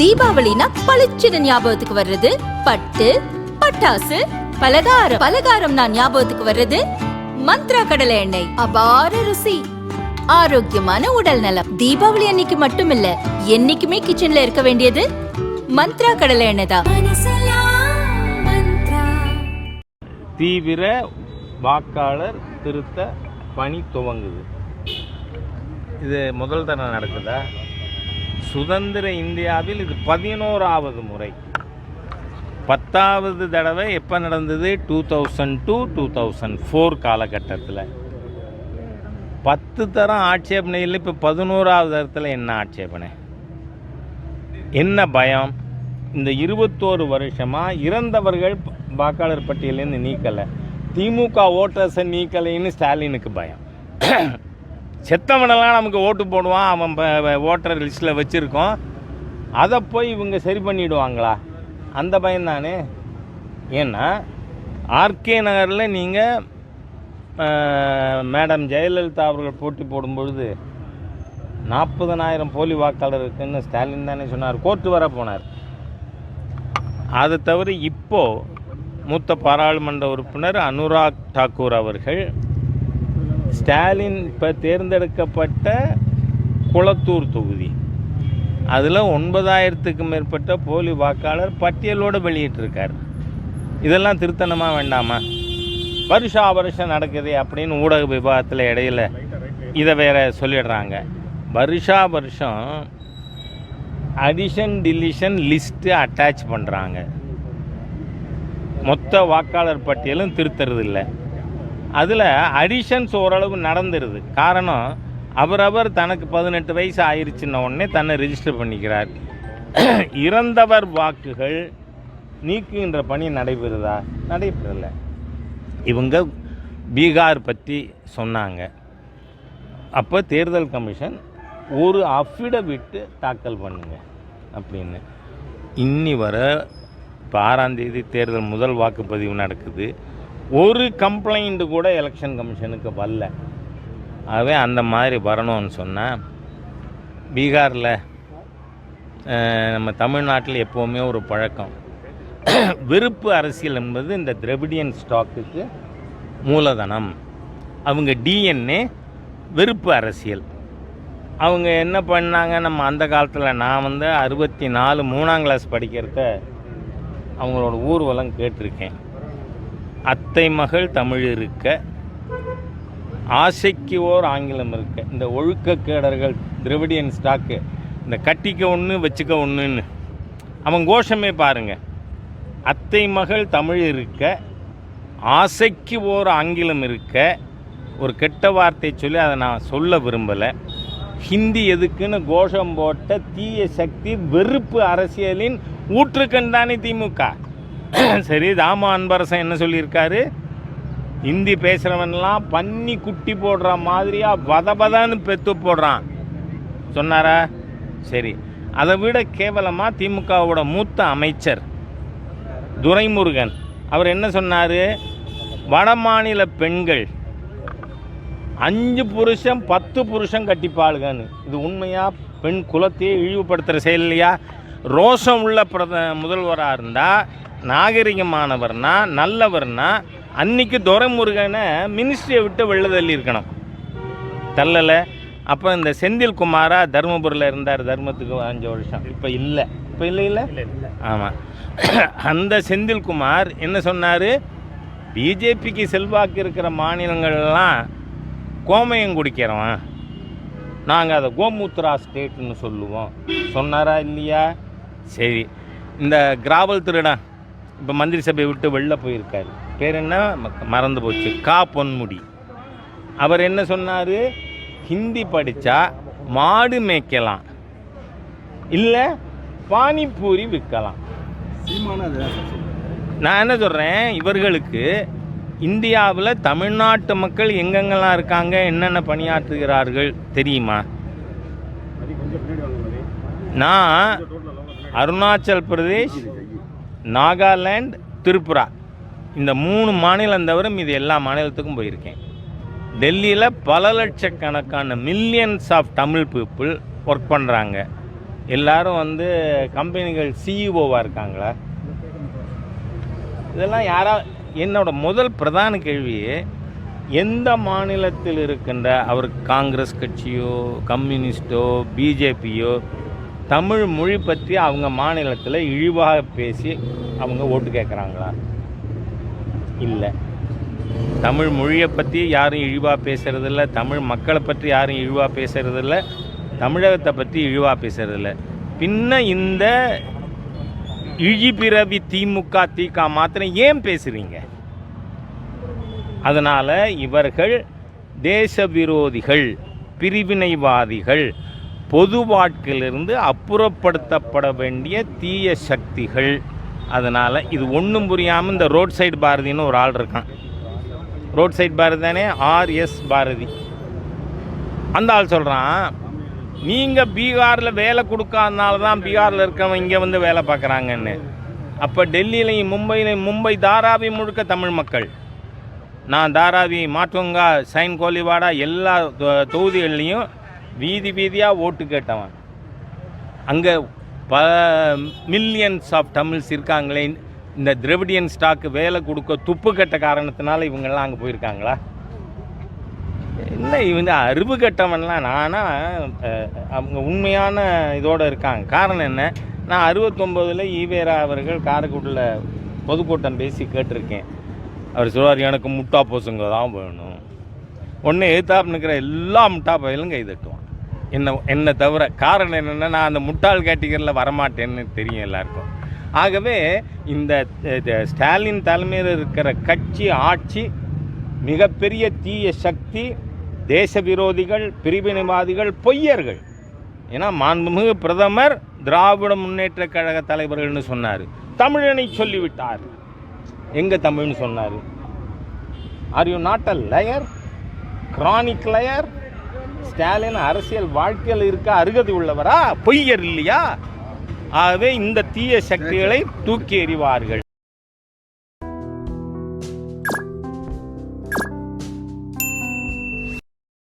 தீபாவளினா பளிச்சுன்னு ஞாபகத்துக்கு வர்றது. பட்டு பட்டாசு பலகாரம். பலகாரம் நான் ஞாபகத்துக்கு வர்றது. மந்த்ரா கடலை எண்ணெய். அபார ருசி. ஆரோக்கியமான உடல் நலம். தீபாவளி அன்னைக்கு மட்டும் இல்ல என்னைக்குமே கிச்சன்ல இருக்க வேண்டியது மந்த்ரா கடலை எண்ணெய் தான். தீவிர வாக்காளர் திருத்த பணி துவங்குது. இது முதல் தடவை நடக்குதா? சுதந்திர இந்தியாவில் இது பதினோராவது முறை. பத்தாவது தடவை எப்போ நடந்தது? Two thousand two two thousand four காலகட்டத்தில். பத்து தரம் ஆட்சேபனையில் இப்போ பதினோராவது தரத்தில் என்ன ஆட்சேபனை? என்ன பயம்? இந்த இருபத்தோரு வருஷமாக இறந்தவர்கள் வாக்காளர் பட்டியலேருந்து நீக்கலை. திமுக ஓட்டர்ஸை நீக்கலைன்னு ஸ்டாலினுக்கு பயம். செத்தவனெல்லாம் நமக்கு ஓட்டு போடுவான் அவன் ப- ஓட்டர் லிஸ்ட்டில் வச்சுருக்கோம். அதை போய் இவங்க சரி பண்ணிவிடுவாங்களா அந்த பயன்தானே ஏன்னா ஆர்கே நகரில் நீங்கள் மேடம் ஜெயலலிதா அவர்கள் போட்டி போடும்பொழுது நாற்பதனாயிரம் போலி வாக்காளர் இருக்குன்னு ஸ்டாலின் தானே சொன்னார். கோர்ட்டு வர போனார். அதை தவிர இப்போது மூத்த பாராளுமன்ற உறுப்பினர் அனுராக் தாக்கூர் அவர்கள் ஸ்டாலின் இப்போ தேர்ந்தெடுக்கப்பட்ட குளத்தூர் தொகுதி. அதில் ஒன்பதாயிரத்துக்கு மேற்பட்ட போலி வாக்காளர் பட்டியலோடு வெளியிட்டிருக்கார். இதெல்லாம் திருத்தணமாக வேண்டாமா? வருஷா வருஷம் நடக்குது அப்படின்னு ஊடக விவாதத்தில் இடையில இதை வேற சொல்லிடுறாங்க. வருஷா வருஷம் அடிஷன் டிலிஷன் லிஸ்ட்டு அட்டாச் பண்ணுறாங்க மொத்த வாக்காளர் பட்டியலும் திருத்துறது இல்லை அதில் அடிஷன்ஸ் ஓரளவு நடந்துருது. காரணம் அவரவர் தனக்கு பதினெட்டு வயசு ஆயிடுச்சுன்ன உடனே தன்னை ரிஜிஸ்டர் பண்ணிக்கிறார். இறந்தவர் வாக்குகள் நீக்குகின்ற பணி நடைபெறுதா? நடைபெறல. இவங்க பீகார் பற்றி சொன்னாங்க. அப்போ தேர்தல் கமிஷன் ஒரு அஃபிடவிட்டு தாக்கல் பண்ணுங்க அப்படின்னு. இன்னி வர இப்போ ஆறாம் தேதி தேர்தல் முதல் வாக்குப்பதிவு நடக்குது. ஒரு கம்ப்ளைண்ட்டு கூட எலெக்ஷன் கமிஷனுக்கு வரல. ஆகவே அந்த மாதிரி வரணும்னு சொன்னால் பீகாரில் நம்ம தமிழ்நாட்டில் எப்போவுமே ஒரு பழக்கம். வெறுப்பு அரசியல் என்பது இந்த திரவிடியன் ஸ்டாக்குக்கு மூலதனம். அவங்க டிஎன்ஏ வெறுப்பு அரசியல். அவங்க என்ன பண்ணாங்க நம்ம அந்த காலத்தில் நான் வந்து அறுபத்தி நாலு மூணாம் கிளாஸ் படிக்கிறத அவங்களோட ஊர்வலம் கேட்டிருக்கேன். அத்தை மகள் தமிழ் இருக்க ஆசைக்கு ஓர் ஆங்கிலம் இருக்க. இந்த ஒழுக்கக்கேடர்கள் திரவிடியன் ஸ்டாக்கு இந்த கட்டிக்க ஒன்று வச்சுக்க ஒன்றுன்னு அவன் கோஷமே பாருங்க. அத்தை மகள் தமிழ் இருக்க ஆசைக்கு ஓர் ஆங்கிலம் இருக்க. ஒரு கெட்ட வார்த்தை சொல்லி அதை நான் சொல்ல விரும்பலை. ஹிந்தி எதுக்குன்னு கோஷம் போட்ட தீய சக்தி வெறுப்பு அரசியலின் ஊற்றுக்கண் தானே திமுக. சரி தாம அன்பரசன் என்ன சொல்லியிருக்காரு? ஹிந்தி பேசுகிறவன்லாம் பன்னி குட்டி போடுற மாதிரியா வதபதன்னு பெத்து போடுறான். சொன்னாரா? சரி அதை விட கேவலமாக திமுகவோட மூத்த அமைச்சர் துரைமுருகன் அவர் என்ன சொன்னார்? வட மாநில பெண்கள் அஞ்சு புருஷன் பத்து புருஷன் கட்டிப்பாளுகன்னு. இது உண்மையாக பெண் குலத்தையே இழிவுபடுத்துகிற செயல் இல்லையா? ரோஷம் உள்ள பிரத முதல்வராக இருந்தால் நாகரிகமானவர்னா நல்லவர்னா அன்னைக்கு துரைமுருகனை மினிஸ்ட்ரியை விட்டு வெளில தள்ளி இருக்கணும். தள்ளலை. அப்போ இந்த செந்தில் குமாரா தருமபுரியில் இருந்தார் தர்மத்துக்கு அஞ்சு வருஷம். இப்போ இல்லை. இப்போ இல்லை இல்லை? ஆமாம் அந்த செந்தில்குமார் என்ன சொன்னார்? பிஜேபிக்கு செல்வாக்கு இருக்கிற மாநிலங்கள்லாம் கோமயம் குடிக்கிறவன். நாங்கள் அதை கோமூத்ரா ஸ்டேட்னு சொல்லுவோம். சொன்னாரா இல்லையா? சரி. இந்த கிராவல் திருடன் இப்போ மந்திரி சபையை விட்டு வெளில போயிருக்காரு. பேர் என்ன? மறந்து போச்சு. கா பொன்முடி. அவர் என்ன சொன்னார்? ஹிந்தி படித்தா மாடு மேய்க்கலாம். இல்லை பானிபூரி விற்கலாம். நான் என்ன சொல்கிறேன் இவர்களுக்கு இந்தியாவில் தமிழ்நாட்டு மக்கள் எங்கெங்கெல்லாம் இருக்காங்க? என்னென்ன பணியாற்றுகிறார்கள்? தெரியுமா? நான் அருணாச்சல் பிரதேஷ் நாகாலாண்ட் திரிபுரா. இந்த மூணு மாநிலம் தவிர இது எல்லா மாநிலத்துக்கும் போயிருக்கேன். டெல்லியில் பல லட்சக்கணக்கான millions of Tamil people work பண்ணுறாங்க எல்லாரும் வந்து கம்பெனிகள் சிஇஓவாக இருக்காங்களா? இதெல்லாம் யாரா என்னோட முதல் பிரதான கேள்வி எந்த மாநிலத்தில் இருக்கின்ற அவர் காங்கிரஸ் கட்சியோ கம்யூனிஸ்டோ பிஜேபியோ தமிழ் மொழி பற்றி அவங்க மாநிலத்தில் இழிவாக பேசி அவங்க ஓட்டு கேட்குறாங்களா இல்லை. தமிழ் மொழியை பற்றி யாரும் இழிவாக பேசுறதில்ல. தமிழ் மக்களை பற்றி யாரும் இழிவாக பேசுறதில்ல. தமிழகத்தை பற்றி இழிவாக பேசுகிறதில்ல பின்ன இந்த இழிபிறவி திமுக திக மாத்திரம் ஏன் பேசுகிறீங்க அதனால் இவர்கள் தேச விரோதிகள் பிரிவினைவாதிகள் பொது வாழ்க்கையிலிருந்து அப்புறப்படுத்தப்பட வேண்டிய தீய சக்திகள். அதனால் இது ஒன்றும் புரியாமல் இந்த ரோட் சைடு பாரதின்னு ஒரு ஆள் இருக்கான். ரோட் சைடு பாரதி தானே? R S Bharathi. அந்த ஆள் சொல்கிறான் நீங்கள் பீகாரில் வேலை கொடுக்காதனால தான் பீகாரில் இருக்கவங்க இங்கே வந்து வேலை பார்க்குறாங்கன்னு. அப்போ டெல்லியிலையும் மும்பையிலையும் மும்பை தாராவி முழுக்க தமிழ் மக்கள். நான் தாராவி மாட்டுங்கா சைன் கோலிவாடா எல்லா தொகுதிகள்லேயும் தொகுதிகள்லையும் வீதி வீதியாக ஓட்டு கேட்டவன். அங்கே ப மில்லியன்ஸ் ஆஃப் தமிழ்ஸ் இருக்காங்களே இந்த திரவிடியன் ஸ்டாக்கு வேலை கொடுக்க துப்பு கட்ட காரணத்தினால இவங்கெல்லாம் அங்கே போயிருக்காங்களா? இல்லை இவங்க அறிவு கட்டவன்லாம் நானா அவங்க உண்மையான இதோட இருக்காங்க. காரணம் என்ன? நான் அறுபத்தொம்போதில் ஈவேரா அவர்கள் காரைக்குடியில் பொதுக்கூட்டம் பேசி கேட்டிருக்கேன். அவர் சொல்வார் எனக்கு முட்டா பசங்க தான் வேணும். ஒன்று எதிர்த்தாப்பு எல்லா முட்டா பயிலும் கைதட்டுவான். என்ன என்னை தவிர காரணம் என்னென்னா நான் அந்த முட்டாள் கேட்டகரியில் வரமாட்டேன்னு தெரியும் எல்லாருக்கும். ஆகவே இந்த ஸ்டாலின் தலைமையில் இருக்கிற கட்சி ஆட்சி மிகப்பெரிய தீய சக்தி தேச விரோதிகள் பிரிவினைவாதிகள் பொய்யர்கள். ஏன்னா மாண்புமிகு பிரதமர் திராவிட முன்னேற்ற கழக தலைவர்கள்னு சொன்னார். தமிழனை சொல்லிவிட்டார். எங்கே தமிழ்னு சொன்னார்? Are you not a liar chronic liar Stalin அரசியல் வாழ்க்கையில் இருக்க அருகதை உள்ளவரா? பொய்யர் இல்லையா? ஆகவே இந்த தீய சக்திகளை தூக்கி எறிவார்கள்.